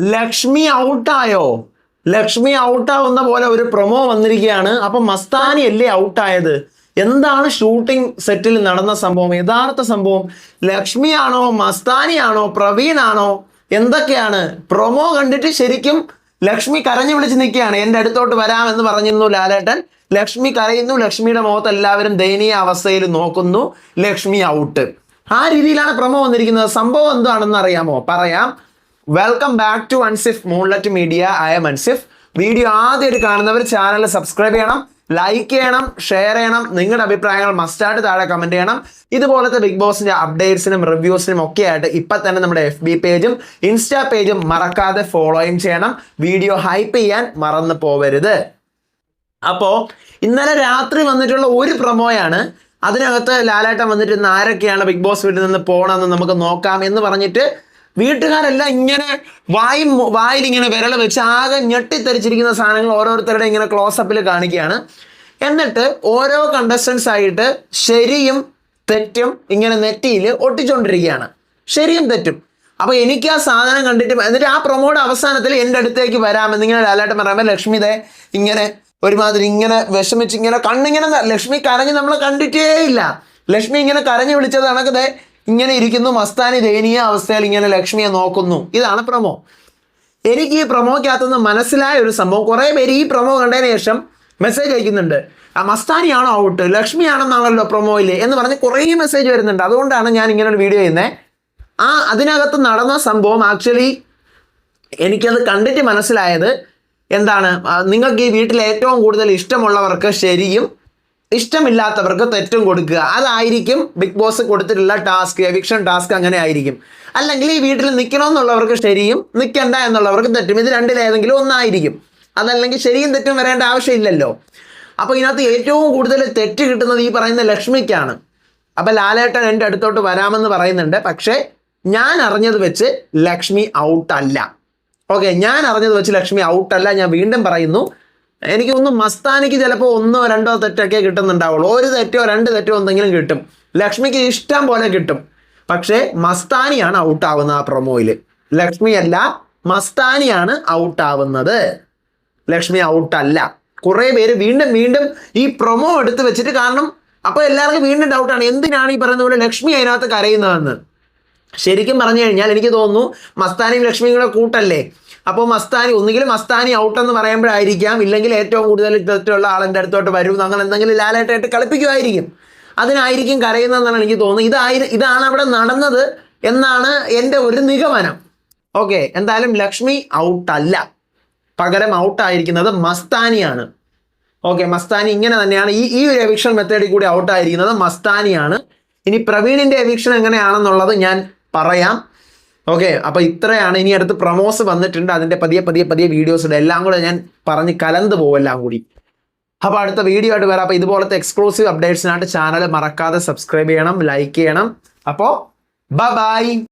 ലക്ഷ്മി ഔട്ടായോ ലക്ഷ്മി ഔട്ടാവുന്ന പോലെ ഒരു പ്രൊമോ വന്നിരിക്കുകയാണ്. അപ്പൊ മസ്താനി അല്ലേ ഔട്ടായത് എന്താണ് ഷൂട്ടിംഗ് സെറ്റിൽ നടന്ന സംഭവം? യഥാർത്ഥ സംഭവം ലക്ഷ്മിയാണോ മസ്താനിയാണോ പ്രവീണാണോ എന്തൊക്കെയാണ്? പ്രൊമോ കണ്ടിട്ട് ശരിക്കും ലക്ഷ്മി കരഞ്ഞു വിളിച്ച് നിൽക്കുകയാണ്. എന്റെ അടുത്തോട്ട് വരാമെന്ന് പറഞ്ഞിരുന്നു ലാലേട്ടൻ. ലക്ഷ്മി കരയുന്നു. ലക്ഷ്മിയുടെ മുഖത്ത് എല്ലാവരും ദയനീയ അവസ്ഥയിൽ നോക്കുന്നു. ലക്ഷ്മി ഔട്ട് ആ രീതിയിലാണ് പ്രൊമോ വന്നിരിക്കുന്നത്. സംഭവം എന്താണെന്ന് അറിയാമോ? പറയാം. Welcome back to Ansif moonlight media I M Ansif video ആദ്യമായിട്ട് കാണുന്നവർ ചാനൽ സബ്സ്ക്രൈബ് ചെയ്യണം ലൈക്ക് ചെയ്യണം ഷെയർ ചെയ്യണം. നിങ്ങളുടെ അഭിപ്രായങ്ങൾ മസ്റ്റായിട്ട് താഴെ കമന്റ് ചെയ്യണം. ഇതുപോലത്തെ ബിഗ് ബോസിന്റെ അപ്ഡേറ്റ്സിനും റിവ്യൂസിനും ഒക്കെ ആയിട്ട് ഇപ്പൊ തന്നെ നമ്മുടെ എഫ് ബി പേജും ഇൻസ്റ്റാ പേജും മറക്കാതെ ഫോളോയും ചെയ്യണം. വീഡിയോ ഹൈപ്പ് ചെയ്യാൻ മറന്നു പോവരുത്. അപ്പോ ഇന്നലെ രാത്രി വന്നിട്ടുള്ള ഒരു പ്രമോയാണ് അതിനകത്ത് ലാലേട്ടൻ വന്നിട്ട് ഇന്ന് ആരൊക്കെയാണ് ബിഗ് ബോസ് വീട്ടിൽ നിന്ന് പോകണമെന്ന് നമുക്ക് നോക്കാം എന്ന് പറഞ്ഞിട്ട് വീട്ടുകാരെല്ലാം ഇങ്ങനെ വായി വായിൽ ഇങ്ങനെ വിരൽ വെച്ച് ആകെ ഞെട്ടിത്തെറിച്ചിരിക്കുന്ന സാധനങ്ങൾ ഓരോരുത്തരുടെ ഇങ്ങനെ ക്ലോസപ്പിൽ കാണിക്കുകയാണ്. എന്നിട്ട് ഓരോ കണ്ടസ്റ്റൻസ് ആയിട്ട് ശരിയും തെറ്റും ഇങ്ങനെ നെറ്റിയിൽ ഒട്ടിച്ചുകൊണ്ടിരിക്കുകയാണ് ശരിയും തെറ്റും. അപ്പൊ എനിക്ക് ആ സാധനം കണ്ടിട്ട് എന്നിട്ട് ആ പ്രൊമോയുടെ അവസാനത്തിൽ എന്റെ അടുത്തേക്ക് വരാമെന്ന് ഇങ്ങനെ ലാലായിട്ട് പറയുമ്പോൾ ലക്ഷ്മി ദേ ഇങ്ങനെ ഒരുമാതിരി ഇങ്ങനെ വിഷമിച്ച് ഇങ്ങനെ കണ്ണിങ്ങനെ ലക്ഷ്മി കരഞ്ഞ് നമ്മൾ കണ്ടിട്ടേ ഇല്ല ലക്ഷ്മി ഇങ്ങനെ കരഞ്ഞു വിളിച്ചത് കണക്ക് ദേ ഇങ്ങനെ ഇരിക്കുന്നു മസ്താനി ദയനീയ അവസ്ഥയിൽ ഇങ്ങനെ ലക്ഷ്മിയെ നോക്കുന്നു. ഇതാണ് പ്രമോ. എനിക്ക് ഈ പ്രമോക്കകത്തുനിന്ന് മനസ്സിലായ ഒരു സംഭവം. കുറേ പേര് ഈ പ്രമോ കണ്ടതിന് ശേഷം മെസ്സേജ് അയക്കുന്നുണ്ട്. ആ മസ്താനിയാണോ ഔട്ട് ലക്ഷ്മിയാണെന്നാണല്ലോ പ്രൊമോയിൽ എന്ന് പറഞ്ഞ് കുറേ മെസ്സേജ് വരുന്നുണ്ട്. അതുകൊണ്ടാണ് ഞാൻ ഇങ്ങനെ ഒരു വീഡിയോ ചെയ്യുന്നത് ആ അതിനകത്ത് നടന്ന സംഭവം ആക്ച്വലി എനിക്കത് കണ്ടിട്ട് മനസ്സിലായത് എന്താണ്? നിങ്ങൾക്ക് ഈ വീട്ടിൽ ഏറ്റവും കൂടുതൽ ഇഷ്ടമുള്ളവർക്ക് ശരിയും ഇഷ്ടമില്ലാത്തവർക്ക് തെറ്റും കൊടുക്കുക. അതായിരിക്കും ബിഗ് ബോസ് കൊടുത്തിട്ടുള്ള ടാസ്ക് എവിക്ഷൻ ടാസ്ക് അങ്ങനെ ആയിരിക്കും. അല്ലെങ്കിൽ ഈ വീട്ടിൽ നിൽക്കണമെന്നുള്ളവർക്ക് ശരിയും നിൽക്കണ്ട എന്നുള്ളവർക്ക് തെറ്റും. ഇത് രണ്ടിലേതെങ്കിലും ഒന്നായിരിക്കും. അതല്ലെങ്കിൽ ശരിയും തെറ്റും വരേണ്ട ആവശ്യമില്ലല്ലോ. അപ്പോൾ ഇതിനകത്ത് ഏറ്റവും കൂടുതൽ തെറ്റ് കിട്ടുന്നത് ഈ പറയുന്ന ലക്ഷ്മിക്കാണ്. അപ്പം ലാലേട്ടൻ എന്റെ അടുത്തോട്ട് വരാമെന്ന് പറയുന്നുണ്ട്. പക്ഷേ ഞാൻ അറിഞ്ഞത് വെച്ച് ലക്ഷ്മി ഔട്ടല്ല ഓക്കെ ഞാൻ അറിഞ്ഞത് വെച്ച് ലക്ഷ്മി ഔട്ടല്ല ഞാൻ വീണ്ടും പറയുന്നു. എനിക്ക് ഒന്ന് മസ്താനിക്ക് ചിലപ്പോൾ ഒന്നോ രണ്ടോ തെറ്റൊക്കെ കിട്ടുന്നുണ്ടാവുള്ളൂ. ഒരു തെറ്റോ രണ്ട് തെറ്റോ എന്തെങ്കിലും കിട്ടും. ലക്ഷ്മിക്ക് ഇഷ്ടം പോലെ കിട്ടും. പക്ഷേ മസ്താനിയാണ് ഔട്ടാവുന്നത് ആ പ്രൊമോയിൽ ലക്ഷ്മിയല്ല മസ്താനിയാണ് ഔട്ടാവുന്നത്. ലക്ഷ്മി ഔട്ടല്ല. കുറേ പേര് വീണ്ടും വീണ്ടും ഈ പ്രൊമോ എടുത്ത് വെച്ചിട്ട് കാരണം അപ്പോൾ എല്ലാവർക്കും വീണ്ടും ഡൗട്ടാണ് എന്തിനാണ് ഈ പറയുന്ന പോലെ ലക്ഷ്മി അതിനകത്ത് കരയുന്നതെന്ന്? ശരിക്കും പറഞ്ഞു കഴിഞ്ഞാൽ എനിക്ക് തോന്നുന്നു മസ്താനിയും ലക്ഷ്മിയും കൂടെ കൂട്ടല്ലേ? അപ്പോൾ മസ്താനി ഒന്നുകിൽ മസ്താനി ഔട്ട് എന്ന് പറയുമ്പോഴായിരിക്കാം ഇല്ലെങ്കിൽ ഏറ്റവും കൂടുതൽ തെറ്റുള്ള ആളെന്റെ അടുത്തോട്ട് വരും അങ്ങനെ എന്തെങ്കിലും ലാലായിട്ടായിട്ട് കളിപ്പിക്കുമായിരിക്കും. അതിനായിരിക്കും കരയുന്നതെന്നാണ് എനിക്ക് തോന്നുന്നത്. ഇതായി ഇതാണ് അവിടെ നടന്നത് എന്നാണ് എന്റെ ഒരു നിഗമനം. ഓക്കെ എന്തായാലും ലക്ഷ്മി ഔട്ടല്ല പകരം ഔട്ടായിരിക്കുന്നത് മസ്താനിയാണ്. ഓക്കെ മസ്താനി ഇങ്ങനെ തന്നെയാണ്. ഈ ഈ ഒരു എവിക്ഷൻ മെത്തേഡിൽ കൂടി ഔട്ടായിരിക്കുന്നത് മസ്താനിയാണ്. ഇനി പ്രവീണിന്റെ എവിക്ഷൻ എങ്ങനെയാണെന്നുള്ളത് ഞാൻ പറയാം. ഓക്കെ അപ്പോൾ ഇത്രയാണ്. ഇനി അടുത്ത് പ്രമോസ് വന്നിട്ടുണ്ട്. അതിന്റെ പതിയെ പതിയെ പതിയെ വീഡിയോസ് ഉണ്ട് എല്ലാം കൂടെ ഞാൻ പറഞ്ഞ് കലந்து പോകും എല്ലാം കൂടി. അപ്പോൾ അടുത്ത വീഡിയോ ആയിട്ട് വരാം. അപ്പോൾ ഇതുപോലത്തെ എക്സ്ക്ലൂസീവ് അപ്ഡേറ്റ്സിനായിട്ട് ചാനൽ മറക്കാതെ സബ്സ്ക്രൈബ് ചെയ്യണം ലൈക്ക് ചെയ്യണം. അപ്പോൾ ബൈ